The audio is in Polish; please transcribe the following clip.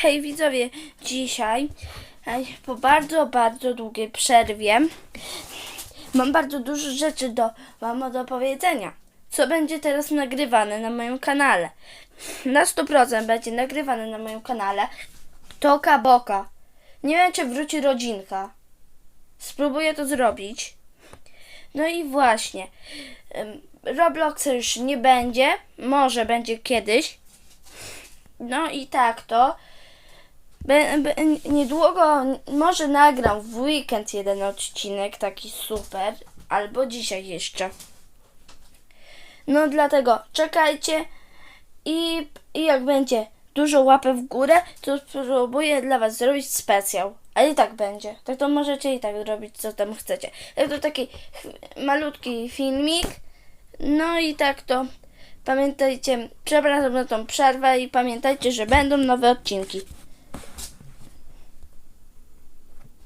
Hej widzowie, dzisiaj po bardzo, bardzo długiej przerwie mam bardzo dużo rzeczy do Wam do powiedzenia. Co będzie teraz nagrywane na moim kanale? Na 100% będzie nagrywane na moim kanale Toka Boka. Nie wiem, czy wróci rodzinka. Spróbuję to zrobić. No i właśnie. Robloxa już nie będzie. Może będzie kiedyś. No i tak to. Be, niedługo może nagram w weekend jeden odcinek taki super, albo dzisiaj jeszcze. No dlatego czekajcie i, i jak będzie dużo łapy w górę, to spróbuję dla was zrobić specjał. Ale i tak będzie. Tak to możecie i tak robić, co tam chcecie. Tak to taki malutki filmik. No i tak to pamiętajcie, przepraszam za tą przerwę i pamiętajcie, że będą nowe odcinki.